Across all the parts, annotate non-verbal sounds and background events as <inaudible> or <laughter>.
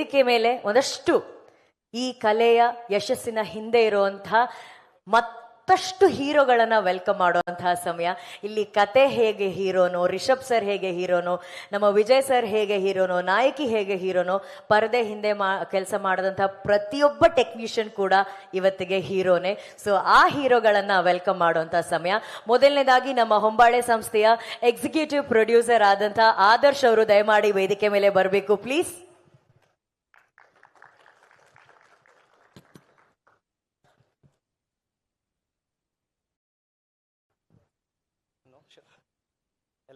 ವೇದಿಕೆ ಮೇಲೆ ಒಂದಷ್ಟು ಈ ಕಲೆಯ ಯಶಸ್ಸಿನ ಹಿಂದೆ ಇರುವಂತಹ ಮತ್ತಷ್ಟು ಹೀರೋಗಳನ್ನ ವೆಲ್ಕಮ್ ಮಾಡುವಂತಹ ಸಮಯ. ಇಲ್ಲಿ ಕತೆ ಹೇಗೆ ಹೀರೋನೋ, ರಿಷಬ್ ಸರ್ ಹೇಗೆ ಹೀರೋನೋ, ನಮ್ಮ ವಿಜಯ್ ಸರ್ ಹೇಗೆ ಹೀರೋನೋ, ನಾಯಕಿ ಹೇಗೆ ಹೀರೋನೋ, ಪರದೆ ಹಿಂದೆ ಮಾ, ಕೆಲಸ ಮಾಡಿದಂತಹ ಪ್ರತಿಯೊಬ್ಬ ಟೆಕ್ನಿಷಿಯನ್ ಕೂಡ ಇವತ್ತಿಗೆ ಹೀರೋನೇ. ಸೊ ಆ ಹೀರೋಗಳನ್ನ ವೆಲ್ಕಮ್ ಮಾಡುವಂತಹ ಸಮಯ. ಮೊದಲನೇದಾಗಿ ನಮ್ಮ ಹೊಂಬಾಳೆ ಸಂಸ್ಥೆಯ ಎಕ್ಸಿಕ್ಯೂಟಿವ್ ಪ್ರೊಡ್ಯೂಸರ್ ಆದಂತಹ ಆದರ್ಶ್ ಅವರು ದಯಮಾಡಿ ವೇದಿಕೆ ಮೇಲೆ ಬರಬೇಕು ಪ್ಲೀಸ್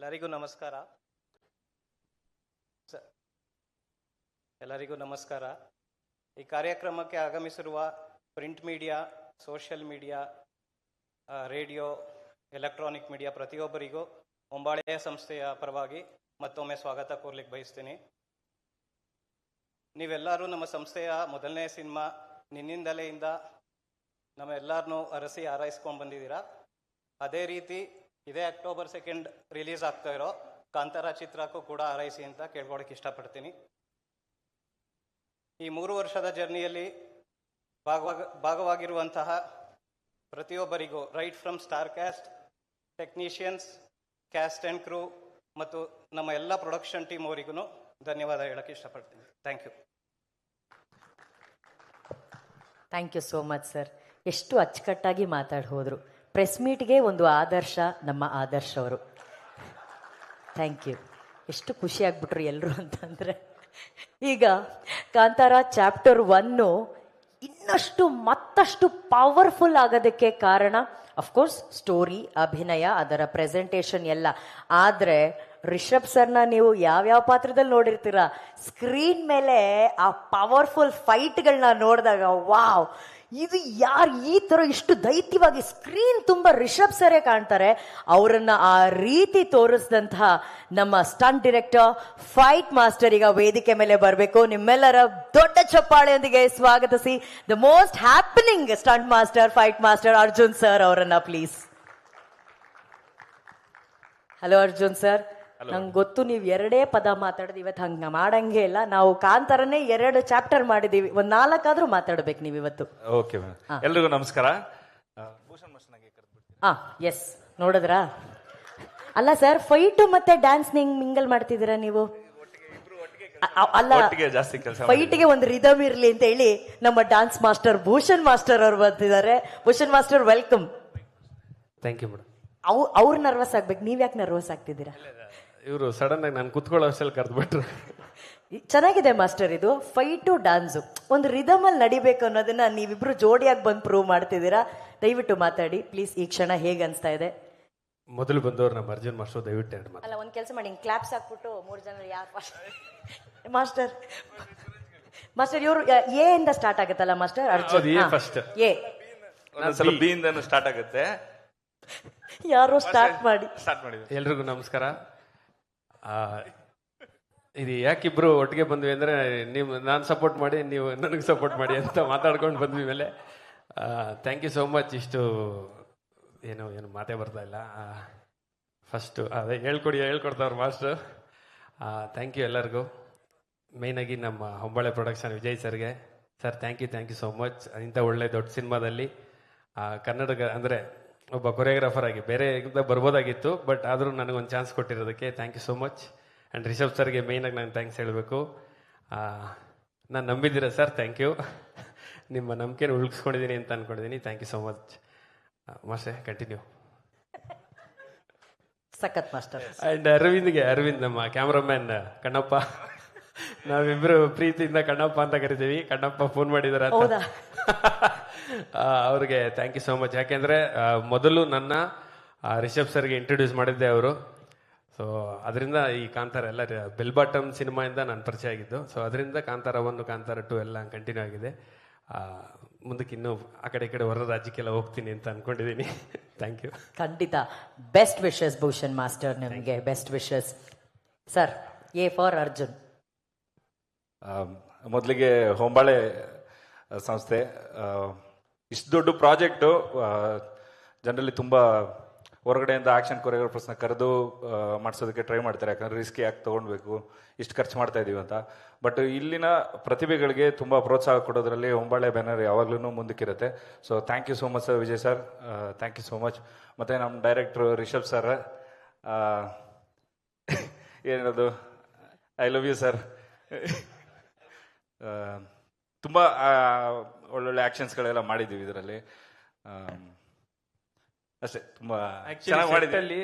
ಎಲ್ಲರಿಗೂ ನಮಸ್ಕಾರ. ಎಲ್ಲರಿಗೂ ನಮಸ್ಕಾರ. ಈ ಕಾರ್ಯಕ್ರಮಕ್ಕೆ ಆಗಮಿಸಿರುವ print media, social media radio, electronic media ಪ್ರತಿಯೊಬ್ಬರಿಗೂ ಹೊಂಬಾಳೆಯ ಸಂಸ್ಥೆಯ ಪರವಾಗಿ ಮತ್ತೊಮ್ಮೆ ಸ್ವಾಗತ ಕೋರ್ಲಿಕ್ಕೆ ಬಯಸ್ತೀನಿ. ನೀವೆಲ್ಲರೂ ನಮ್ಮ ಸಂಸ್ಥೆಯ ಮೊದಲನೇ ಸಿನಿಮಾ ನಿನ್ನಿಂದಲೆಯಿಂದ ನಮ್ಮೆಲ್ಲರನ್ನೂ ಅರಸಿ ಆರೈಸ್ಕೊಂಡು ಬಂದಿದ್ದೀರಾ. ಅದೇ ರೀತಿ ಇದೇ ಅಕ್ಟೋಬರ್ ಸೆಕೆಂಡ್ ರಿಲೀಸ್ ಆಗ್ತಾ ಇರೋ ಕಾಂತಾರ ಚಿತ್ರಕ್ಕೂ ಕೂಡ ಆರೈಸಿ ಅಂತ ಕೇಳ್ಕೊಳಕ್ಕೆ ಇಷ್ಟಪಡ್ತೀನಿ. ಈ ಮೂರು ವರ್ಷದ ಜರ್ನಿಯಲ್ಲಿ ಭಾಗವಾಗ ಭಾಗವಾಗಿರುವಂತಹ ಪ್ರತಿಯೊಬ್ಬರಿಗೂ right from star cast technicians cast and crew ಮತ್ತು ನಮ್ಮ ಎಲ್ಲ ಪ್ರೊಡಕ್ಷನ್ ಟೀಮ್ ಅವರಿಗೂ ಧನ್ಯವಾದ ಹೇಳಕ್ಕೆ ಇಷ್ಟಪಡ್ತೀನಿ. Thank you thank you so much sir ಎಷ್ಟು ಅಚ್ಚುಕಟ್ಟಾಗಿ ಮಾತಾಡಿ ಹೋದ್ರು ಪ್ರೆಸ್ ಮೀಟ್ಗೆ ಒಂದು ಆದರ್ಶ, ನಮ್ಮ ಆದರ್ಶ ಅವರು ಥ್ಯಾಂಕ್ ಯು. ಎಷ್ಟು ಖುಷಿ ಆಗ್ಬಿಟ್ರು ಎಲ್ಲರೂ ಅಂತಂದ್ರೆ. ಈಗ ಕಾಂತಾರ ಚಾಪ್ಟರ್ ಒನ್ನು ಇನ್ನಷ್ಟು ಮತ್ತಷ್ಟು ಪವರ್ಫುಲ್ ಆಗೋದಕ್ಕೆ ಕಾರಣ ಅಫ್ಕೋರ್ಸ್ ಸ್ಟೋರಿ ಅಭಿನಯ, ಅದರ ಪ್ರೆಸೆಂಟೇಷನ್ ಎಲ್ಲ. ಆದರೆ ರಿಷಬ್ ಸರ್ನ ನೀವು ಯಾವ್ಯಾವ ಪಾತ್ರದಲ್ಲಿ ನೋಡಿರ್ತೀರಾ? ಸ್ಕ್ರೀನ್ ಮೇಲೆ ಆ ಪವರ್ಫುಲ್ ಫೈಟ್ಗಳನ್ನ ನೋಡಿದಾಗ ವಾವ್ ಇದು ಯಾರು ಈ ತರ ಇಷ್ಟು ದೈತ್ಯವಾಗಿ ಸ್ಕ್ರೀನ್ ತುಂಬಾ ರಿಷಬ್ ಸರೇ ಕಾಣ್ತಾರೆ. ಅವರನ್ನ ಆ ರೀತಿ ತೋರಿಸಿದಂತಹ ನಮ್ಮ ಸ್ಟಂಟ್ ಡಿರೆಕ್ಟರ್ ಫೈಟ್ ಮಾಸ್ಟರ್ ಈಗ ವೇದಿಕೆ ಮೇಲೆ ಬರಬೇಕು. ನಿಮ್ಮೆಲ್ಲರ ದೊಡ್ಡ ಚಪ್ಪಾಳೆಯೊಂದಿಗೆ ಸ್ವಾಗತಿಸಿ the most happening stunt master fight master Arjun sir ಅವರನ್ನ ಪ್ಲೀಸ್ ಹಲೋ ಅರ್ಜುನ್ ಸರ್ ನಂಗೆ ಗೊತ್ತು ನೀವು ಎರಡೇ ಪದ ಮಾತಾಡಿದ್ ಇವತ್ತು ಹಂಗೆ ಮಾಡಂಗೆ ಇಲ್ಲ. ನಾವು ಕಾಂತಾರನೇ ಎರಡು ಚಾಪ್ಟರ್ ಮಾಡಿದೀವಿ. ಒಂದ್ ನಾಲ್ಕಾದ್ರೂ ಮಾತಾಡ್ಬೇಕು ನೀವು ಇವತ್ತು. ಓಕೆ ಎಲ್ರಿಗೂ ನಮಸ್ಕಾರ. ಆ ಎಸ್ ನೋಡಿದ್ರಾ? ಅಲ್ಲ ಸರ್ ಫೈಟ್ ಮತ್ತೆ ಡ್ಯಾನ್ಸ್ ನಿಂಗ್ ಮಿಂಗಲ್ ಮಾಡ್ತಿದ್ದೀರಾ ನೀವು? ಅಲ್ಲ ಒಟ್ಟಿಗೆ ಜಾಸ್ತಿ ಕೆಲಸ ಫೈಟ್ಗೆ ಒಂದು ರಿದಮ್ ಇರ್ಲಿ ಅಂತ ಹೇಳಿ ನಮ್ಮ ಡಾನ್ಸ್ ಮಾಸ್ಟರ್ ಭೂಷಣ್ ಮಾಸ್ಟರ್ ಅವ್ರು ಬರ್ತಿದ್ದಾರೆ Bhushan master welcome thank you madam ಅವ್ ಅವ್ರು ನರ್ವಸ್ ಆಗ್ಬೇಕು. ನೀವ್ ಯಾಕೆ ನರ್ವಸ್ ಆಗ್ತಿದ್ದೀರಾ ಇವರು ಸಡನ್ ಆಗಿ ನಾನು ಕುತ್ಕೊಳ್ಳೋ ಅಷ್ಟಲ್ಲಿ ಕರೆದ್ಬಿಟ್ರು. ಚೆನ್ನಾಗಿದೆ ಮಾಸ್ಟರ್ ಇದು. ಫೈಟು ಡಾನ್ಸು ಒಂದು ರಿದಮ್ ಅಲ್ಲಿ ನಡಿಬೇಕು ಅನ್ನೋದನ್ನ ನೀವಿಬ್ರು ಜೋಡಿಯಾಗಿ ಬಂದು ಪ್ರೂವ್ ಮಾಡ್ತಿದ್ದೀರಾ? ದಯವಿಟ್ಟು ಮಾತಾಡಿ. ಪ್ಲೀಸ್ ಈ ಕ್ಷಣ ಹೇಗೆ ಅನ್ಸ್ತಾ ಇದೆ? ಮೊದಲು ಬಂದವ್ರು ನಮ್ಮ ಅರ್ಜುನ್ ಮಾಸ್ಟರ್ ದಯವಿಟ್ಟು ಎರಡು ಮಾತು. ಅಲ್ಲ ಒಂದು ಕೆಲಸ ಮಾಡಿ ಕ್ಲಾಪ್ಸ್ ಹಾಕ್ಬಿಟ್ಟು ಮೂರು ಜನ ಯಾರು ಮಾಸ್ಟರ್? ಮಾಸ್ಟರ್ ಇವರು ಎ ಇಂದ ಸ್ಟಾರ್ಟ್ ಆಗುತ್ತಲ್ಲ ಮಾಸ್ಟರ್? ಅರ್ಜುನ್ ಹಾ. first. ಎ. ಒಂದೊಂದ್ಸಲ ಬಿ ಇಂದನು ಸ್ಟಾರ್ಟ್ ಆಗುತ್ತೆ. ಯಾರೋ ಸ್ಟಾರ್ಟ್ ಮಾಡಿ. ಸ್ಟಾರ್ಟ್ ಮಾಡಿ ಎಲ್ರಿಗೂ ನಮಸ್ಕಾರ. ಇದು ಯಾಕಿಬ್ರು ಒಟ್ಟಿಗೆ ಬಂದ್ವಿ ಅಂದ್ರೆ ನೀವು ನಾನು ಸಪೋರ್ಟ್ ಮಾಡಿ, ನೀವು ನನಗೆ ಸಪೋರ್ಟ್ ಮಾಡಿ ಅಂತ ಮಾತಾಡ್ಕೊಂಡು ಬಂದ್ವಿ ಮೇಲೆ. ಥ್ಯಾಂಕ್ ಯು ಸೋ ಮಚ್ ಇಷ್ಟು ಏನು ಏನು ಮಾತೇ ಬರ್ತಾ ಇಲ್ಲ. ಫಸ್ಟು ಅದೇ ಹೇಳ್ಕೊಡಿ, ಹೇಳ್ಕೊಡ್ತಾವ್ರು ಮಾಸ್ಟ್ರು. ಥ್ಯಾಂಕ್ ಯು ಎಲ್ಲರಿಗೂ. ಮೇಯ್ನಾಗಿ ನಮ್ಮ ಹೊಂಬಳೆ ಪ್ರೊಡಕ್ಷನ್ ವಿಜಯ್ ಸರ್ಗೆ. Sir thank you thank you so much ಇಂಥ ಒಳ್ಳೆ ದೊಡ್ಡ ಸಿನಿಮಾದಲ್ಲಿ ಕನ್ನಡ ಅಂದರೆ ಒಬ್ಬ ಕೊರಿಯೋಗ್ರಾಫರ್ ಆಗಿ ಬೇರೆ ಇಂದ ಬರ್ಬೋದಾಗಿತ್ತು ಬಟ್ ಆದರೂ ನನಗೊಂದು chance ಕೊಟ್ಟಿರೋದಕ್ಕೆ thank you so much and Rishab ಸರ್ಗೆ ಮೇಯ್ನಾಗಿ ನಾನು ಥ್ಯಾಂಕ್ಸ್ ಹೇಳಬೇಕು. ನಾನು ನಂಬಿದ್ದೀರ ಸರ್ ಥ್ಯಾಂಕ್ ಯು ನಿಮ್ಮ ನಂಬಿಕೆನ ಉಳಿಸ್ಕೊಂಡಿದ್ದೀನಿ ಅಂತ ಅಂದ್ಕೊಂಡಿದ್ದೀನಿ thank you so much master continue ಸಖತ್ ಮಾಸ್ಟರ್. ಆ್ಯಂಡ್ ಅರವಿಂದ್ಗೆ ಅರವಿಂದ್ ನಮ್ಮ ಕ್ಯಾಮ್ರಾಮ್ಯಾನ್ ಕಣ್ಣಪ್ಪ. ನಾವಿಬ್ರು ಪ್ರೀತಿಯಿಂದ ಕಣ್ಣಪ್ಪ ಅಂತ ಕರಿತೀವಿ. ಕಣ್ಣಪ್ಪ ಫೋನ್ ಮಾಡಿದಾರೆ <laughs> ಅವ್ರಿಗೆ ಥ್ಯಾಂಕ್ ಯು ಸೋ ಮಚ್ ಯಾಕೆಂದ್ರೆ ಮೊದಲು ನನ್ನ ರಿಷಬ್ ಸರ್ಗೆ ಇಂಟ್ರೊಡ್ಯೂಸ್ ಮಾಡಿದ್ದೆ ಅವರು. ಸೊ ಅದರಿಂದ ಈ ಕಾಂತಾರ ಎಲ್ಲ ಬೆಲ್ ಬಾಟಮ್ ಸಿನಿಮಾಯಿಂದ ನಾನು ಪರಿಚಯ ಆಗಿದ್ದು. ಸೊ ಅದರಿಂದ ಕಾಂತಾರ ಒಂದು ಕಾಂತಾರ ಟು ಎಲ್ಲ ಕಂಟಿನ್ಯೂ ಆಗಿದೆ. ಮುಂದಕ್ಕೆ ಇನ್ನೂ ಆ ಕಡೆ ಈ ಕಡೆ ಹೊರ ರಾಜ್ಯಕ್ಕೆಲ್ಲ ಹೋಗ್ತೀನಿ ಅಂತ ಅನ್ಕೊಂಡಿದ್ದೀನಿ ಥ್ಯಾಂಕ್ <laughs> ಯು ಖಂಡಿತ. ಬೆಸ್ಟ್ ವಿಶಸ್ ಭೂಷಣ್ ಮಾಸ್ಟರ್ ನಿಮಗೆ. Best wishes sir A for Arjun ಮೊದಲಿಗೆ ಹೊಂಬಾಳೆ ಸಂಸ್ಥೆ ಇಷ್ಟು ದೊಡ್ಡ ಪ್ರಾಜೆಕ್ಟು ಜನರಲ್ಲಿ ತುಂಬ ಹೊರಗಡೆಯಿಂದ ಆಕ್ಷನ್ ಕೊರಿಯೋಗ್ರಾಫರ್ಸ್ನ ಕರೆದು ಮಾಡಿಸೋದಕ್ಕೆ ಟ್ರೈ ಮಾಡ್ತಾರೆ. ಯಾಕಂದರೆ ರಿಸ್ಕ್ ಯಾಕೆ ತೊಗೊಳ್ಬೇಕು? ಇಷ್ಟು ಖರ್ಚು ಮಾಡ್ತಾ ಇದ್ದೀವಿ ಅಂತ. ಬಟ್ ಇಲ್ಲಿನ ಪ್ರತಿಭೆಗಳಿಗೆ ತುಂಬ ಪ್ರೋತ್ಸಾಹ ಕೊಡೋದ್ರಲ್ಲಿ ಹೊಂಬಾಳೆ ಬ್ಯಾನರ್ ಯಾವಾಗಲೂ ಮುಂದಕ್ಕಿರುತ್ತೆ. So thank you so much sir Vijay sir thank you so much ಮತ್ತು ನಮ್ಮ ಡೈರೆಕ್ಟ್ರು ರಿಷಬ್ ಸರ್ ಏನದು ಐ ಲವ್ ಯು ಸರ್ ತುಂಬ ಒಳ್ಳೊಳ್ಳೆ ಆಕ್ಷನ್ಸ್ಗಳೆಲ್ಲ ಮಾಡಿದ್ದೀವಿ ಇದರಲ್ಲಿ. ಅಷ್ಟೇ ತುಂಬ ಚೆನ್ನಾಗಿ ಮಾಡಿದ್ದೀವಿ. ಅಲ್ಲಿ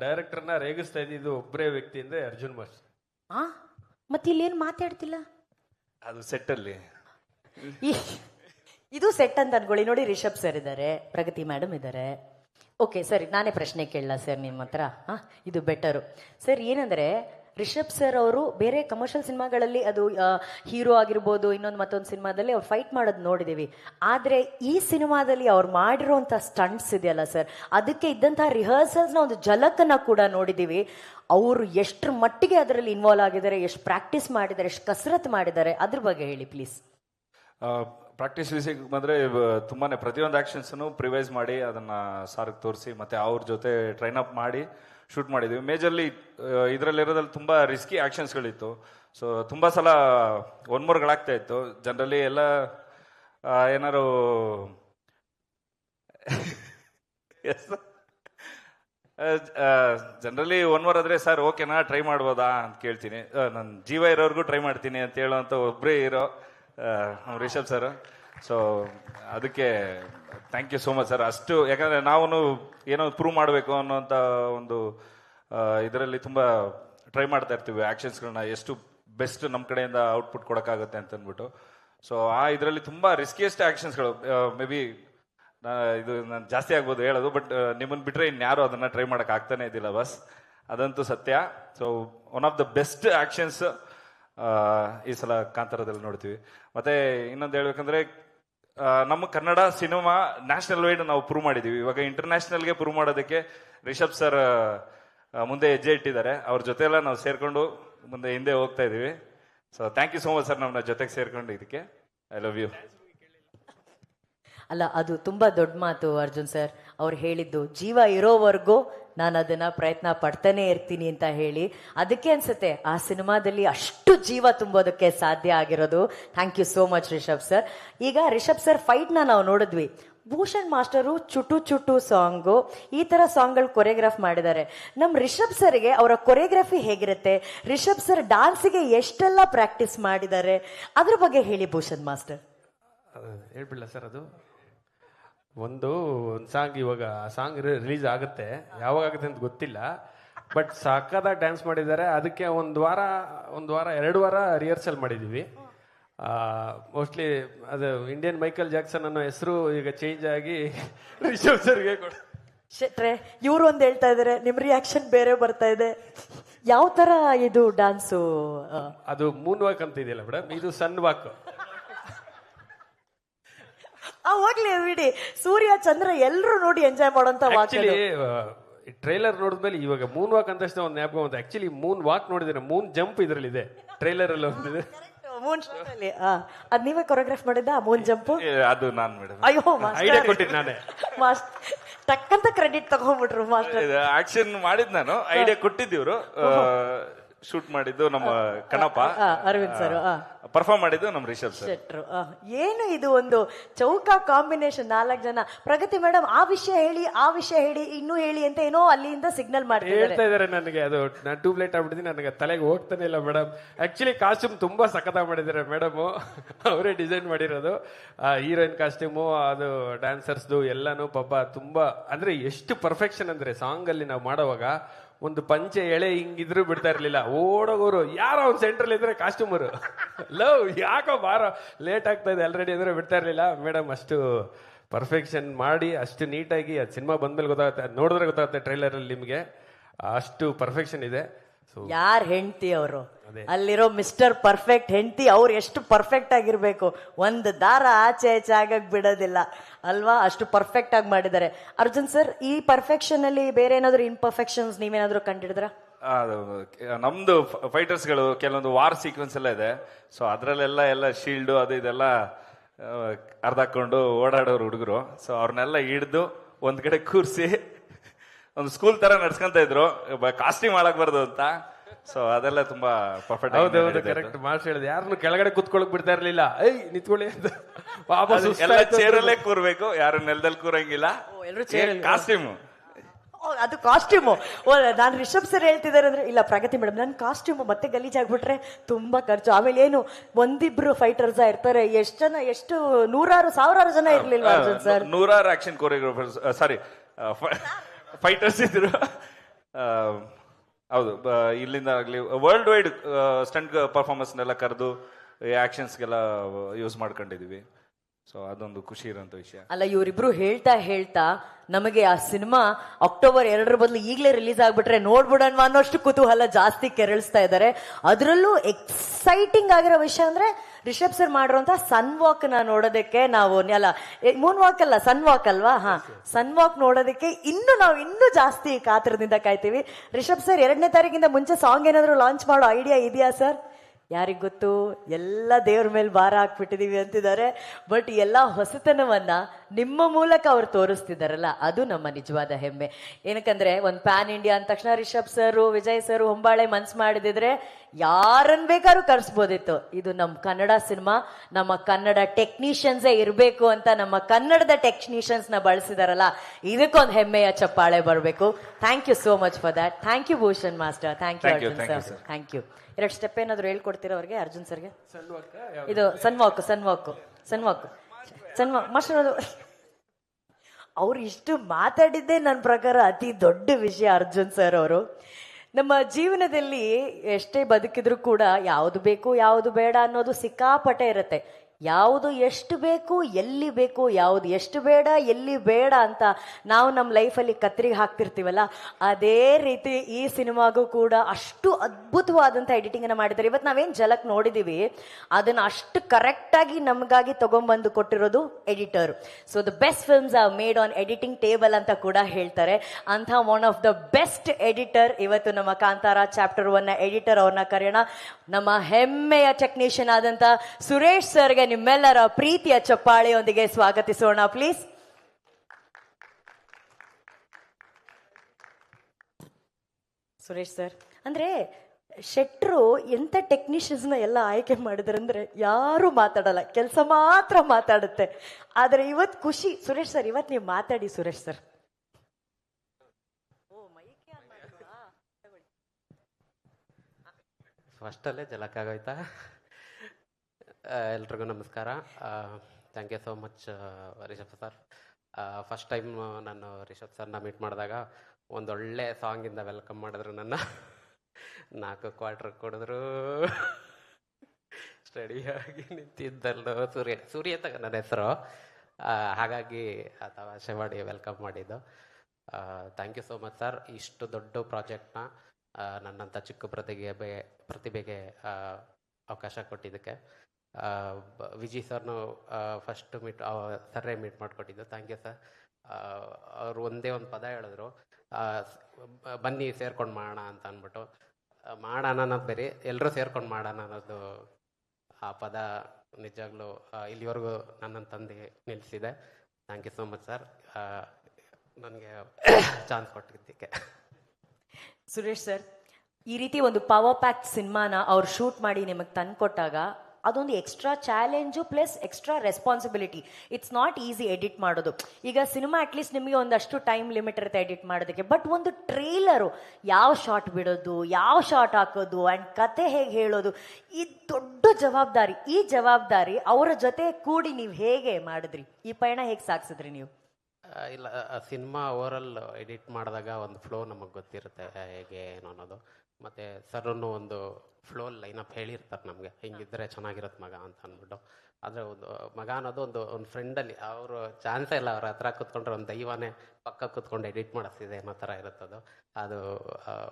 ಡೈರೆಕ್ಟರ್ನ ರೇಗಿಸ್ತಾ ಇದ್ದಿದ್ದು ಒಬ್ಬರೇ ವ್ಯಕ್ತಿ ಅಂದ್ರೆ ಅರ್ಜುನ್ ಮಾಸ್ಟರ್. ಆ? ಮತ್ತೆ ಏನು ಮಾತಾಡ್ತಿಲ್ಲ? ಅದು ಸೆಟ್ ಅಲ್ಲಿ. ಇದು ಸೆಟ್ ಅಂತ ಅನ್ಕೊಳ್ಳಿ ನೋಡಿ ರಿಷಬ್ ಸರ್ ಇದ್ದಾರೆ ಪ್ರಗತಿ ಮೇಡಮ್ ಇದ್ದಾರೆ. ಓಕೆ ಸರಿ ನಾನೇ ಪ್ರಶ್ನೆ ಕೇಳಲ್ಲ ಸರ್ ನಿಮ್ಮ ಹತ್ರ ಹಾಂ ಇದು ಬೆಟರು ಸರ್ ಏನಂದರೆ ರಿಷಬ್ ಸರ್ ಅವರು ಬೇರೆ ಕಮರ್ಷಿಯಲ್ ಸಿನಿಮಾಗಳಲ್ಲಿ ಅದು ಹೀರೋ ಆಗಿರ್ಬೋದು, ಇನ್ನೊಂದು ಮತ್ತೊಂದು ಸಿನಿಮಾದಲ್ಲಿ ಅವ್ರು ಫೈಟ್ ಮಾಡೋದು ನೋಡಿದ್ದೀವಿ ಆದರೆ ಈ ಸಿನಿಮಾದಲ್ಲಿ ಅವ್ರು ಮಾಡಿರೋಂಥ ಸ್ಟಂಟ್ಸ್ ಇದೆಯಲ್ಲ ಸರ್, ಅದಕ್ಕೆ ಇದ್ದಂಥ ರಿಹರ್ಸಲ್ಸ್ನ ಒಂದು ಝಲಕನ್ನು ಕೂಡ ನೋಡಿದ್ದೀವಿ ಅವರು ಎಷ್ಟರ ಮಟ್ಟಿಗೆ ಅದರಲ್ಲಿ ಇನ್ವಾಲ್ವ್ ಆಗಿದ್ದಾರೆ, ಎಷ್ಟು ಪ್ರಾಕ್ಟೀಸ್ ಮಾಡಿದ್ದಾರೆ, ಎಷ್ಟು ಕಸರತ್ತು ಮಾಡಿದ್ದಾರೆ, ಅದ್ರ ಬಗ್ಗೆ ಹೇಳಿ ಪ್ಲೀಸ್ ಪ್ರಾಕ್ಟೀಸ್ ವಿಸಿಗೆ ಬಂದರೆ ತುಂಬಾನೇ ಪ್ರತಿಯೊಂದು ಆ್ಯಕ್ಷನ್ಸನ್ನು ಪ್ರಿವೈಸ್ ಮಾಡಿ ಅದನ್ನು ಸಾರಿಗೆ ತೋರಿಸಿ, ಮತ್ತೆ ಅವ್ರ ಜೊತೆ ಟ್ರೈನ್ ಅಪ್ ಮಾಡಿ ಶೂಟ್ ಮಾಡಿದ್ವಿ. ಮೇಜರ್ಲಿ ಇದರಲ್ಲಿರೋದ್ರಲ್ಲಿ ತುಂಬ ರಿಸ್ಕಿ ಆ್ಯಕ್ಷನ್ಸ್ಗಳಿತ್ತು ಸೊ ತುಂಬ ಸಲ ಒನ್ ಮೋರ್ಗಳಾಗ್ತಾ ಇತ್ತು. ಜನರಲಿ ಎಲ್ಲ ಏನಾರು ಜನರಲಿ ಒನ್ ವರ್ ಆದರೆ ಸರ್ ಓಕೆನಾ ಟ್ರೈ ಮಾಡ್ಬೋದಾ? ಅಂತ ಕೇಳ್ತೀನಿ. ನನ್ನ ಜೀವ ಇರೋರ್ಗೂ ಟ್ರೈ ಮಾಡ್ತೀನಿ ಅಂತ ಹೇಳುವಂಥ ಒಬ್ಬರೇ ಇರೋ ರಿಷಬ್ ಸರ್. ಸೊ ಅದಕ್ಕೆ thank you so much sir ಅಷ್ಟು, ಯಾಕಂದರೆ ನಾವು ಏನೋ ಪ್ರೂವ್ ಮಾಡಬೇಕು ಅನ್ನೋಂಥ ಒಂದು ಇದರಲ್ಲಿ ತುಂಬ ಟ್ರೈ ಮಾಡ್ತಾ ಇರ್ತೀವಿ ಆ್ಯಕ್ಷನ್ಸ್ಗಳನ್ನ ಎಷ್ಟು ಬೆಸ್ಟ್ ನಮ್ಮ ಕಡೆಯಿಂದ ಔಟ್ಪುಟ್ ಕೊಡೋಕ್ಕಾಗುತ್ತೆ ಅಂತ ಅಂದ್ಬಿಟ್ಟು ಸೊ ಆ ಇದರಲ್ಲಿ ತುಂಬ ರಿಸ್ಕಿಯೆಸ್ಟ್ ಆ್ಯಕ್ಷನ್ಸ್ಗಳು ಮೇ ಬಿ ಇದು ನಾನು ಜಾಸ್ತಿ ಆಗ್ಬೋದು ಹೇಳೋದು ಬಟ್ ನಿಮ್ಮನ್ನು ಬಿಟ್ಟರೆ ಇನ್ಯಾರು ಅದನ್ನು ಟ್ರೈ ಮಾಡೋಕೆ ಆಗ್ತಾನೆ ಇದ್ದಿಲ್ಲ ಬಸ್ ಅದಂತೂ ಸತ್ಯ. So one of the best actions ಈ ಸಲ ಕಾಂತಾರದಲ್ಲಿ ನೋಡ್ತೀವಿ. ಮತ್ತೆ ಇನ್ನೊಂದು ಹೇಳ್ಬೇಕಂದ್ರೆ ನಮ್ಮ ಕನ್ನಡ ಸಿನಿಮಾ ನ್ಯಾಷನಲ್ ವೈಡ್ ನಾವು ಪ್ರೂವ್ ಮಾಡಿದೀವಿ. ಇವಾಗ ಇಂಟರ್ನ್ಯಾಷನಲ್ಗೆ ಪ್ರೂವ್ ಮಾಡೋದಕ್ಕೆ ರಿಷಬ್ ಸರ್ ಮುಂದೆ ಹೆಜ್ಜೆ ಇಟ್ಟಿದ್ದಾರೆ. ಅವ್ರ ಜೊತೆ ಎಲ್ಲ ನಾವು ಸೇರ್ಕೊಂಡು ಮುಂದೆ ಹಿಂದೆ ಹೋಗ್ತಾ ಇದೀವಿ. So thank you so much sir ನಮ್ಮನ್ನ ಜೊತೆಗೆ ಸೇರ್ಕೊಂಡು ಇದಕ್ಕೆ. ಐ ಲವ್ ಯು ಅಲ್ಲ, ಅದು ತುಂಬಾ ದೊಡ್ಡ ಮಾತು ಅರ್ಜುನ್ ಸರ್. ಅವ್ರು ಹೇಳಿದ್ದು, ಜೀವ ಇರೋವರೆಗೂ ನಾನು ಅದನ್ನ ಪ್ರಯತ್ನ ಪಡ್ತಾನೆ ಇರ್ತೀನಿ ಅಂತ ಹೇಳಿ ಅದಕ್ಕೆ ಅನ್ಸುತ್ತೆ, ಆ ಸಿನಿಮಾದಲ್ಲಿ ಅಷ್ಟು ಜೀವ ತುಂಬೋದಕ್ಕೆ ಸಾಧ್ಯ ಆಗಿರೋದು. Thank you so much Rishab sir ಈಗ ರಿಷಬ್ ಸರ್ ಫೈಟ್ನ ನಾವು ನೋಡಿದ್ವಿ. ಭೂಷಣ್ ಮಾಸ್ಟರು ಚುಟು ಚುಟು ಸಾಂಗು, ಈ ತರ ಸಾಂಗ್ಗಳು ಕೊರಿಯೋಗ್ರಾಫ್ ಮಾಡಿದ್ದಾರೆ. ನಮ್ಮ ರಿಷಬ್ ಸರ್ಗೆ ಅವರ ಕೊರಿಯೋಗ್ರಫಿ ಹೇಗಿರುತ್ತೆ? ರಿಷಬ್ ಸರ್ ಡಾನ್ಸಿಗೆ ಎಷ್ಟೆಲ್ಲ ಪ್ರಾಕ್ಟೀಸ್ ಮಾಡಿದ್ದಾರೆ? ಅದ್ರ ಬಗ್ಗೆ ಹೇಳಿ ಭೂಷಣ್ ಮಾಸ್ಟರ್. ಹೇಳ್ಬಿಡಲ್ಲ ಸರ್ ಅದು? ಒಂದು ಒಂದು ಸಾಂಗ್ ಇವಾಗ ಆ ಸಾಂಗ್ ರಿಲೀಸ್ ಆಗುತ್ತೆ. ಯಾವಾಗ ಆಗುತ್ತೆ ಅಂತ ಗೊತ್ತಿಲ್ಲ. ಬಟ್ ಸಾಕಾದ ಡ್ಯಾನ್ಸ್ ಮಾಡಿದ್ದಾರೆ. ಅದಕ್ಕೆ ಒಂದು ವಾರ ಒಂದು ವಾರ ಎರಡು ವಾರ ರಿಹರ್ಸಲ್ ಮಾಡಿದ್ದೀವಿ ಮೋಸ್ಟ್ಲಿ ಅದು ಇಂಡಿಯನ್ ಮೈಕಲ್ ಜಾಕ್ಸನ್ ಅನ್ನೋ ಹೆಸರು ಈಗ ಚೇಂಜ್ ಆಗಿ <laughs> ರಿಷಬ್ ಸರ್ಗೆ ಶೆಟ್ರೆ ಇವ್ರು ಒಂದು ಹೇಳ್ತಾ ಇದಾರೆ ನಿಮ್ ರಿಯಾಕ್ಷನ್ ಬೇರೆ ಬರ್ತಾ ಇದೆ. ಯಾವ ತರ ಇದು ಡಾನ್ಸು ಅದು ಮೂನ್ ವಾಕ್ ಅಂತ ಇದೆಯಲ್ಲ ಮೇಡಮ್? ಇದು ಸನ್ ವಾಕ್ ಹೋಗ್ಲಿ ಬಿಡಿ. ಸೂರ್ಯ ಚಂದ್ರ ಎಲ್ಲರೂ ನೋಡಿ ಎಂಜಾಯ್ ಮಾಡೋಂತ ವಾಕ್ಚುಲಿ ಟ್ರೈಲರ್ ನೋಡಿದ್ಮೇಲೆ ಇವಾಗ ಮೂನ್ ವಾಕ್ ಅಂತ ಒಂದು ಜ್ಞಾಪಕ ಬಂತು. ಆಕ್ಚುಲಿ ಮೂನ್ ವಾಕ್ ನೋಡಿದ್ರೆ ಮೂನ್ ಜಂಪ್ ಇದರಲ್ಲಿ ಇದೆ ಟ್ರೈಲರ್ ಅಲ್ಲಿ ಒಂದಿದೆ ಮೂನ್ ಅಲ್ಲಿ. ಆ, ಅದ್ ನೀವೇ ಕೊರಿಯೋಗ್ರಾಫ್ ಮಾಡಿದ್ದ ಮೂನ್ ಜಂಪ್ ಅದು ನಾನು ಮೇಡಮ್ ಅಯ್ಯೋ ಐಡಿಯಾ ಕೊಟ್ಟಿದ್ದು ನಾನೇ. ಮಾಸ್ಟರ್ ತಕ್ಕಂತ ಕ್ರೆಡಿಟ್ ತಗೊಂಡ್ಬಿಟ್ರು ಮಾಸ್ಟರ್ ಆಕ್ಷನ್ ಮಾಡಿದ್ ನಾನು. ಐಡಿಯಾ ಕೊಟ್ಟಿದ್ದಿವ್ರು ಶೂಟ್ ಮಾಡಿದ್ದು ನಮ್ಮ ಕಣಪ್ಪ. ಅರವಿಂದ್ ಸರ್ ಆ. ಪರ್ಫಾರ್ಮ್ ಮಾಡಿದ್ದು ನಮ್ಮ ರಿಷಬ್ ಸರ್ ಶೆಟ್ರು ಆ, ಏನು ಇದು ಒಂದು ಚೌಕ ಕಾಂಬಿನೇಷನ್ ನಾಲ್ಕು ಜನ? ಪ್ರಗತಿ ಮೇಡಮ್ ಆ ವಿಷಯ ಹೇಳಿ ಆ ವಿಷಯ ಹೇಳಿ ಇನ್ನೂ ಹೇಳಿ ಅಂತ ಏನೋ ಅಲ್ಲಿಂದ ಸಿಗ್ನಲ್ ಮಾಡ್ತಿದ್ದಾರೆ. ಹೇಳ್ತಾ ಇದಾರೆ ನನಗೆ ಅದು ನಾನು ಟ್ಯೂಬ್ ಲೈಟ್ ಆಗ್ಬಿಟ್ಟಿದ್ದೀನಿ ನನಗೆ ತಲೆಗೆ ಹೋಗ್ತಾನೆ ಇಲ್ಲ ಮೇಡಮ್ ಆಕ್ಚುಲಿ ಕಾಸ್ಟ್ಯೂಮ್ ತುಂಬಾ ಸಖತ ಮಾಡಿದ್ದಾರೆ ಮೇಡಮ್ ಅವರೇ ಡಿಸೈನ್ ಮಾಡಿರೋದು. ಹೀರೋಯಿನ್ ಕಾಸ್ಟ್ಯೂಮು ಅದು ಡ್ಯಾನ್ಸರ್ಸ್ದು ಎಲ್ಲಾನು ಪಾಪ ತುಂಬಾ ಅಂದ್ರೆ ಎಷ್ಟು ಪರ್ಫೆಕ್ಷನ್ ಅಂದ್ರೆ ಸಾಂಗ್ ಅಲ್ಲಿ ನಾವು ಮಾಡೋವಾಗ ಒಂದು ಪಂಚೆ ಎಳೆ ಹಿಂಗಿದ್ರು ಬಿಡ್ತಾ ಇರ್ಲಿಲ್ಲ. ಓಡೋಗೋರು, ಯಾರೋ ಒಂದು ಸೆಂಟ್ರಲ್ ಇದ್ರೆ ಕಾಸ್ಟ್ಯೂಮರು ಲವ್ ಯಾಕೋ ಬಾರೋ. ಲೇಟ್ ಆಗ್ತಾ ಇದೆ ಆಲ್ರೆಡಿ ಅಂದ್ರೆ ಬಿಡ್ತಾ ಇರ್ಲಿಲ್ಲ. ಮೇಡಮ್ ಅಷ್ಟು ಪರ್ಫೆಕ್ಷನ್ ಮಾಡಿ, ಅಷ್ಟು ನೀಟಾಗಿ ಅದು ಸಿನಿಮಾ ಬಂದ್ಮೇಲೆ ಗೊತ್ತಾಗುತ್ತೆ, ಅದು ನೋಡಿದ್ರೆ ಗೊತ್ತಾಗುತ್ತೆ ಟ್ರೈಲರಲ್ಲಿ ನಿಮಗೆ. ಅಷ್ಟು ಪರ್ಫೆಕ್ಷನ್ ಇದೆ. ಯಾರ್ ಹೆಂಡತಿ ಅವರು? ಅಲ್ಲಿರೋ ಮಿಸ್ಟರ್ ಪರ್ಫೆಕ್ಟ್ ಹೆಂಡತಿ ಅವ್ರು ಎಷ್ಟು ಪರ್ಫೆಕ್ಟ್ ಆಗಿರ್ಬೇಕು. ಒಂದು ದಾರ ಆಚೆ ಆಚೆ ಆಗಕ್ ಬಿಡೋದಿಲ್ಲ. ಅಲ್ವಾ? ಅಷ್ಟು ಪರ್ಫೆಕ್ಟ್ ಆಗಿ ಮಾಡಿದ್ದಾರೆ. ಅರ್ಜುನ್ ಸರ್ ಈ ಪರ್ಫೆಕ್ಷನ್ ಅಲ್ಲಿ ಬೇರೆ ಏನಾದ್ರು ಇನ್ಪರ್ಫೆಕ್ಷನ್ಸ್ ನೀವೇನಾದ್ರೂ ಕಂಡಿಡಿದ್ರ? ಅದು ನಮ್ದು ಫೈಟರ್ಸ್ಗಳು ಕೆಲವೊಂದು ವಾರ್ ಸೀಕ್ವೆನ್ಸ್ ಎಲ್ಲ ಇದೆ. ಸೊ ಅದ್ರಲ್ಲೆಲ್ಲ ಎಲ್ಲ ಶೀಲ್ಡು ಅದು ಇದೆಲ್ಲ ಅರ್ಧ ಹಾಕೊಂಡು ಓಡಾಡೋರು ಹುಡುಗರು. ಸೊ ಅವ್ರನ್ನೆಲ್ಲ ಹಿಡ್ದು ಒಂದ್ ಕಡೆ ಕೂರಿಸಿ ಒಂದು ಸ್ಕೂಲ್ ತರ ನಡ್ಸ್ಕೊಂತ ಇದ್ರು ಕಾಸ್ಟ್ಯೂಮ್ ಮಾಡಕ್ಬಾರ್ದು ಅಂತ. ಸೊ ಅದೆಲ್ಲ ತುಂಬಾ ಪರ್ಫೆಕ್ಟ್ ಹೌದೌದು ಕರೆಕ್ಟ್ ಮಾರ್ಕ್ಸ್ ಹೇಳಿದ್. ಯಾರನ್ನು ಕೆಳಗಡೆ ಕುತ್ಕೊಳಕ್ ಬಿಡ್ತಾ ಇರ್ಲಿಲ್ಲ. ಏಯ್ ನಿತ್ಕೊಳ್ಳಿ ಅಂತ. ವಾಪಸ್ ಎಲ್ಲ ಚೇರಲ್ಲೇ ಕೂರ್ಬೇಕು ಯಾರು ನೆಲದಲ್ಲಿ ಕೂರಂಗಿಲ್ಲ. ಕಾಸ್ಟ್ಯೂಮ್ ಓ, ಅದು ಕಾಸ್ಟ್ಯೂಮು ಓ ನಾನು ರಿಷಬ್ ಸರ್ ಹೇಳ್ತಿದ್ದಾರೆ ಅಂದ್ರೆ ಇಲ್ಲ ಪ್ರಗತಿ ಮೇಡಮ್ ನನ್ನ ಕಾಸ್ಟ್ಯೂಮು ಮತ್ತೆ ಗಲೀಜಾಗ್ಬಿಟ್ರೆ ತುಂಬಾ ಖರ್ಚು. ಆಮೇಲೆ ಏನು ಒಂದಿಬ್ರು ಫೈಟರ್ಸ್ ಇರ್ತಾರೆ. ಎಷ್ಟು ಜನ ಎಷ್ಟು ನೂರಾರು ಸಾವಿರಾರು ಜನ ಇರ್ಲಿಲ್ಲ ಅರ್ಜುನ್ ಸರ್ ನೂರಾರು ಆಕ್ಷನ್ ಕೊರಿಯೋಗ್ರಾಫರ್ಸ್ ಸಾರಿ ಫೈಟರ್ಸ್ ಇದ್ರು. ಹೌದು ಇಲ್ಲಿಂದ ಆಗಲಿ ವರ್ಲ್ಡ್ ವೈಡ್ ಸ್ಟಂಟ್ ಪರ್ಫಾರ್ಮೆನ್ಸ್ನೆಲ್ಲ ಕರೆದು ಆಕ್ಷನ್ಸ್ಗೆಲ್ಲ ಯೂಸ್ ಮಾಡ್ಕೊಂಡಿದ್ವಿ. ಸೊ ಅದೊಂದು ಖುಷಿ ಇರೋಂಥ ವಿಷಯ. ಅಲ್ಲ, ಇವರಿಬ್ರು ಹೇಳ್ತಾ ಹೇಳ್ತಾ ನಮಗೆ ಆ ಸಿನಿಮಾ ಅಕ್ಟೋಬರ್ ಎರಡರ ಬದಲು ಈಗಲೇ ರಿಲೀಸ್ ಆಗ್ಬಿಟ್ರೆ ನೋಡ್ಬಿಡೋಣ ಅನ್ನೋಷ್ಟು ಕುತೂಹಲ ಜಾಸ್ತಿ ಕೆರಳಿಸ್ತಾ ಇದ್ದಾರೆ. ಅದರಲ್ಲೂ ಎಕ್ಸೈಟಿಂಗ್ ಆಗಿರೋ ವಿಷಯ ಅಂದ್ರೆ ರಿಷಬ್ ಸರ್ ಮಾಡಿರುವಂತಹ ಸನ್ ವಾಕ್ನ ನೋಡೋದಕ್ಕೆ ನಾವು ಅಲ್ಲ ಮೂನ್ ವಾಕ್ ಅಲ್ಲ ಸನ್ ವಾಕ್ ಅಲ್ವಾ? ಹಾ ಸನ್ ವಾಕ್ ನೋಡೋದಕ್ಕೆ ಇನ್ನು ನಾವು ಇನ್ನೂ ಜಾಸ್ತಿ ಕಾತರದಿಂದ ಕಾಯ್ತೀವಿ. ರಿಷಬ್ ಸರ್ ಎರಡನೇ ತಾರೀಕಿಂದ ಮುಂಚೆ ಸಾಂಗ್ ಏನಾದ್ರು ಲಾಂಚ್ ಮಾಡೋ ಐಡಿಯಾ ಇದೆಯಾ ಸರ್ ಯಾರಿಗ್ ಗೊತ್ತು? ಎಲ್ಲ ದೇವ್ರ ಮೇಲೆ ಭಾರ ಹಾಕ್ಬಿಟ್ಟಿದೀವಿ ಅಂತಿದ್ದಾರೆ. ಬಟ್ ಎಲ್ಲ ಹೊಸತನವನ್ನ ನಿಮ್ಮ ಮೂಲಕ ಅವ್ರು ತೋರಿಸ್ತಿದ್ದಾರಲ್ಲ ಅದು ನಮ್ಮ ನಿಜವಾದ ಹೆಮ್ಮೆ. ಏನಕ್ಕಂದ್ರೆ ಒಂದ್ ಪ್ಯಾನ್ ಇಂಡಿಯಾ ಅಂದ ತಕ್ಷಣ ರಿಷಬ್ ಸರ್ ವಿಜಯ್ ಸರ್ ಹೊಂಬಾಳೆ ಮನ್ಸ್ ಮಾಡಿದಿದ್ರೆ ಯಾರನ್ ಬೇಕಾದ್ರೂ ಕರೆಸ್ಬೋದಿತ್ತು. ಇದು ನಮ್ಮ ಕನ್ನಡ ಸಿನಿಮಾ ನಮ್ಮ ಕನ್ನಡ ಟೆಕ್ನಿಷಿಯನ್ಸೇ ಇರಬೇಕು ಅಂತ ನಮ್ಮ ಕನ್ನಡದ ಟೆಕ್ನಿಷಿಯನ್ಸ್ನ ಬಳಸಿದಾರಲ್ಲ ಇದಕ್ಕೊಂದು ಹೆಮ್ಮೆಯ ಚಪ್ಪಾಳೆ ಬರಬೇಕು. Thank you so much for that thank you Bhushan master. Thank you Arjun sir thank you ಎರಡು ಸ್ಟೆಪ್ ಏನಾದ್ರು ಹೇಳ್ಕೊಡ್ತೀರಾ ಅವ್ರಿಗೆ ಅರ್ಜುನ್ ಸರ್ಗೆ? ಇದು sun walk sun walk sun walk sun walk master ಅದು. ಅವ್ರು ಇಷ್ಟು ಮಾತಾಡಿದ್ದೇ ನನ್ನ ಪ್ರಕಾರ ಅತಿ ದೊಡ್ಡ ವಿಷಯ ಅರ್ಜುನ್ ಸರ್ ಅವರು. ನಮ್ಮ ಜೀವನದಲ್ಲಿ ಎಷ್ಟೇ ಬದುಕಿದ್ರು ಕೂಡ ಯಾವುದು ಬೇಕು ಯಾವುದು ಬೇಡ ಅನ್ನೋದು ಸಿಕ್ಕಾಪಟ್ಟೆ ಇರುತ್ತೆ. ಯಾವುದು ಎಷ್ಟು ಬೇಕು, ಎಲ್ಲಿ ಬೇಕು, ಯಾವುದು ಎಷ್ಟು ಬೇಡ, ಎಲ್ಲಿ ಬೇಡ ಅಂತ ನಾವು ನಮ್ಮ ಲೈಫಲ್ಲಿ ಕತ್ರಿಗೆ ಹಾಕ್ತಿರ್ತೀವಲ್ಲ, ಅದೇ ರೀತಿ ಈ ಸಿನಿಮಾಗೂ ಕೂಡ ಅಷ್ಟು ಅದ್ಭುತವಾದಂಥ ಎಡಿಟಿಂಗನ್ನು ಮಾಡಿದ್ದಾರೆ. ಇವತ್ತು ನಾವೇನು ಜಲಕ್ ನೋಡಿದ್ದೀವಿ, ಅದನ್ನು ಅಷ್ಟು ಕರೆಕ್ಟಾಗಿ ನಮಗಾಗಿ ತೊಗೊಂಬಂದು ಕೊಟ್ಟಿರೋದು editor. So the best films are made on editing table ಅಂತ ಕೂಡ ಹೇಳ್ತಾರೆ. ಅಂಥ one of the best editor ಇವತ್ತು ನಮ್ಮ ಕಾಂತಾರ ಚಾಪ್ಟರ್ ಒನ್ನ ಎಡಿಟರ್ ಅವ್ರನ್ನ ಕರೆಯೋಣ. ನಮ್ಮ ಹೆಮ್ಮೆಯ ಟೆಕ್ನಿಷಿಯನ್ ಆದಂಥ ಸುರೇಶ್ ಸರ್ಗೆ ನಿಮ್ಮೆಲ್ಲರ ಪ್ರೀತಿಯ ಚಪ್ಪಾಳೆಯೊಂದಿಗೆ ಸ್ವಾಗತಿಸೋಣ ಪ್ಲೀಸ್ ಸುರೇಶ್ ಸರ್ ಅಂದ್ರೆ ಶೆಟ್ರು ಎಂತ ಟೆಕ್ನಿಷಿಯನ್ಸ್ನ ಎಲ್ಲ ಆಯ್ಕೆ ಮಾಡಿದ್ರಂದ್ರೆ ಯಾರು ಮಾತಾಡಲ್ಲ ಕೆಲಸ ಮಾತ್ರ ಮಾತಾಡುತ್ತೆ. ಆದ್ರೆ ಇವತ್ ಖುಷಿ ಸುರೇಶ್ ಸರ್ ಇವತ್ ನೀವು ಮಾತಾಡಿ ಸುರೇಶ್ ಸರ್. ಫಸ್ಟಲ್ಲೇ ಜಲಕ್ಕಾಗೋಯ್ತಾ ಎಲ್ರಿಗೂ ನಮಸ್ಕಾರ. Thank you so much Rishab sir. First time ನಾನು ರಿಷಬ್ ಸರ್ನ ಮೀಟ್ ಮಾಡಿದಾಗ ಒಂದೊಳ್ಳೆ ಸಾಂಗಿಂದ ವೆಲ್ಕಮ್ ಮಾಡಿದ್ರು ನನ್ನ. ನಾಲ್ಕು ಕ್ವಾರ್ಟರ್ ಕೊಡಿದ್ರು. ಸ್ಟಡಿಯಾಗಿ ನಿಂತಿದ್ದಲ್ಲೋ ಸೂರ್ಯ ಸೂರ್ಯ ತಗ ನನ್ನ ಹೆಸರು. ಹಾಗಾಗಿ ತಮಾಷೆ ಮಾಡಿ ವೆಲ್ಕಮ್ ಮಾಡಿದ್ದು. Thank you so much sir ಇಷ್ಟು ದೊಡ್ಡ ಪ್ರಾಜೆಕ್ಟ್ನ ನನ್ನಂಥ ಚಿಕ್ಕ ಪ್ರತಿಭೆಗೆ ಪ್ರತಿಭೆಗೆ ಅವಕಾಶ ಕೊಟ್ಟಿದ್ದಕ್ಕೆ. ಆ, ಬ- ವಿಜಿ ಸರ್ನು ಫಸ್ಟ್ ಮೀಟ್ ಸರ್ರೇ ಮೀಟ್ ಮಾಡಿಕೊಟ್ಟಿದ್ದು. Thank you sir. ಅವರು ಒಂದೇ ಒಂದು ಪದ ಹೇಳಿದ್ರು. ಬನ್ನಿ ಸೇರ್ಕೊಂಡು ಮಾಡೋಣ ಅಂತ ಅಂದ್ಬಿಟ್ಟು. ಮಾಡೋಣ ಅನ್ನೋದು ಬೇರೆ ಎಲ್ಲರೂ ಸೇರ್ಕೊಂಡು ಮಾಡೋಣ ಅನ್ನೋದು ಆ ಪದ ನಿಜವಾಗ್ಲೂ ಇಲ್ಲಿವರೆಗೂ ನನ್ನನ್ನು ತಂದೆ ನಿಲ್ಲಿಸಿದೆ thank you so much sir. ನನಗೆ ಚಾನ್ಸ್ ಕೊಟ್ಟಿದ್ದಕ್ಕೆ. ಸುರೇಶ್ ಸರ್ ಈ ರೀತಿ ಒಂದು ಪವರ್ ಪ್ಯಾಕ್ ಸಿನಿಮಾನ ಅವ್ರು ಶೂಟ್ ಮಾಡಿ ನಿಮಗೆ ತಂದ್ಕೊಟ್ಟಾಗ ಅದೊಂದು extra challenge plus extra responsibility it's not easy edit ಮಾಡೋದು. ಈಗ ಸಿನಿಮಾ ಅಟ್ಲೀಸ್ಟ್ ನಿಮಗೆ ಒಂದಷ್ಟು ಟೈಮ್ ಲಿಮಿಟ್ ಇರುತ್ತೆ ಎಡಿಟ್ ಮಾಡೋದಕ್ಕೆ. ಬಟ್ ಒಂದು ಟ್ರೇಲರು ಯಾವ ಶಾಟ್ ಬಿಡೋದು, ಯಾವ ಶಾಟ್ ಹಾಕೋದು ಆ್ಯಂಡ್ ಕತೆ ಹೇಗೆ ಹೇಳೋದು, ಈ ದೊಡ್ಡ ಜವಾಬ್ದಾರಿ, ಈ ಜವಾಬ್ದಾರಿ ಅವರ ಜೊತೆ ಕೂಡಿ ನೀವು ಹೇಗೆ ಮಾಡಿದ್ರಿ? ಈ ಪಯಣ ಹೇಗೆ ಸಾಗಿಸಿದ್ರಿ ನೀವು? ಇಲ್ಲ ಸಿನಿಮಾ ಓವರಲ್ ಎಡಿಟ್ ಮಾಡಿದಾಗ ಒಂದು ಫ್ಲೋ ನಮಗೆ ಗೊತ್ತಿರುತ್ತೆ ಹೇಗೆ, ಏನು ಅನ್ನೋದು. ಮತ್ತು ಸರ್ನು ಒಂದು ಫ್ಲೋ ಲೈನಪ್ ಹೇಳಿರ್ತಾರೆ ನಮಗೆ, ಹಿಂಗಿದ್ರೆ ಚೆನ್ನಾಗಿರುತ್ತೆ ಮಗ ಅಂತ ಅಂದ್ಬಿಟ್ಟು. ಆದರೆ ಒಂದು, ಮಗ ಅನ್ನೋದು ಒಂದು ಒಂದು ಫ್ರೆಂಡಲ್ಲಿ ಅವರು ಚಾನ್ಸೇ ಇಲ್ಲ, ಅವ್ರ ಹತ್ರ ಕೂತ್ಕೊಂಡ್ರೆ ಒಂದು ದೈವನೇ ಪಕ್ಕ ಕೂತ್ಕೊಂಡು ಎಡಿಟ್ ಮಾಡಿಸ್ತಿದೆ ಅನ್ನೋ ಥರ ಇರುತ್ತದು ಅದು.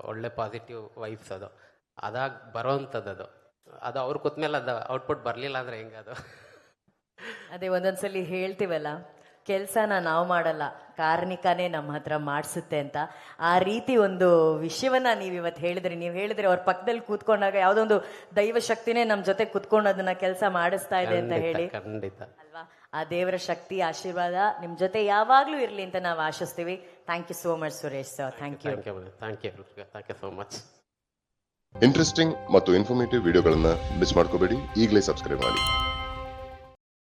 ಒಳ್ಳೆ ಪಾಸಿಟಿವ್ ವೈಬ್ಸ್ ಅದು. ಅದಾಗಿ ಬರೋವಂಥದ್ದು ಅದು. ಅದು ಅವ್ರು ಕೂತ್ಮೇಲೆ ಅದು ಔಟ್ಪುಟ್ ಬರಲಿಲ್ಲ ಅಂದರೆ ಹೆಂಗೆ ಅದು? ಅದೇ ಒಂದೊಂದ್ಸಲಿ ಹೇಳ್ತೀವಲ್ಲ. ಕೆಲಸನ ನಾವು ಮಾಡಲ್ಲ ಕಾರ್ಮಿಕನೇ ನಮ್ಮ ಹತ್ರ ಮಾಡಿಸುತ್ತೆ ಅಂತ. ಆ ರೀತಿ ಒಂದು ವಿಷಯವನ್ನ ನೀವು ಇವತ್ತು ಹೇಳಿದ್ರಿ. ನೀವು ಹೇಳಿದ್ರೆ ಅವ್ರ ಪಕ್ಕದಲ್ಲಿ ಕೂತ್ಕೊಂಡಾಗ ಯಾವುದೋ ಒಂದು ದೈವ ಶಕ್ತಿನೇ ನಮ್ಮ ಜೊತೆ ಕೂತ್ಕೊಂಡು ಅದನ್ನ ಕೆಲಸ ಮಾಡಿಸ್ತಾ ಇದೆ ಅಂತ ಹೇಳಿ. ಖಂಡಿತ. ಅಲ್ವಾ? ಆ ದೇವರ ಶಕ್ತಿ ಆಶೀರ್ವಾದ ನಿಮ್ ಜೊತೆ ಯಾವಾಗ್ಲೂ ಇರ್ಲಿ ಅಂತ ನಾವು ಆಶಿಸ್ತೀವಿ. Thank you so much Suresh sir thank you thank you thank you thank you so much interesting ಮತ್ತು ಇನ್ಫಾರ್ಮೇಟಿವ್ ವಿಡಿಯೋಗಳನ್ನ ಮಿಸ್ ಮಾಡ್ಕೋಬೇಡಿ. ಈಗಲೇ ಸಬ್ಸ್ಕ್ರೈಬ್ ಮಾಡಿ.